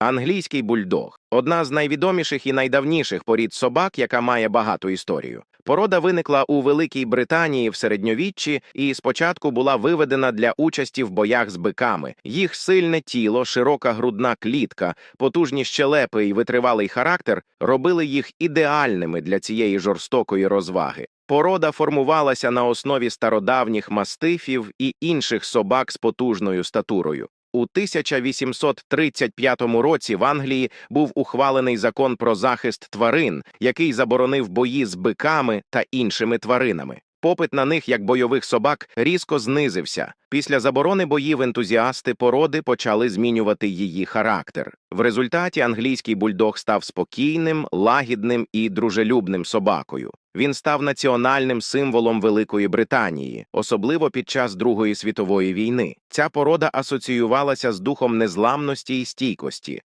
Англійський бульдог одна з найвідоміших і найдавніших порід собак, яка має багату історію. Порода виникла у Великій Британії в середньовіччі і спочатку була виведена для участі в боях з биками. Їх сильне тіло, широка грудна клітка, потужні щелепи і витривалий характер робили їх ідеальними для цієї жорстокої розваги. Порода формувалася на основі стародавніх мастифів і інших собак з потужною статурою. У 1835 році в Англії був ухвалений закон про захист тварин, який заборонив бої з биками та іншими тваринами. Попит на них як бойових собак різко знизився. Після заборони боїв ентузіасти породи почали змінювати її характер. В результаті англійський бульдог став спокійним, лагідним і дружелюбним собакою. Він став національним символом Великої Британії, особливо під час Другої світової війни. Ця порода асоціювалася з духом незламності і стійкості.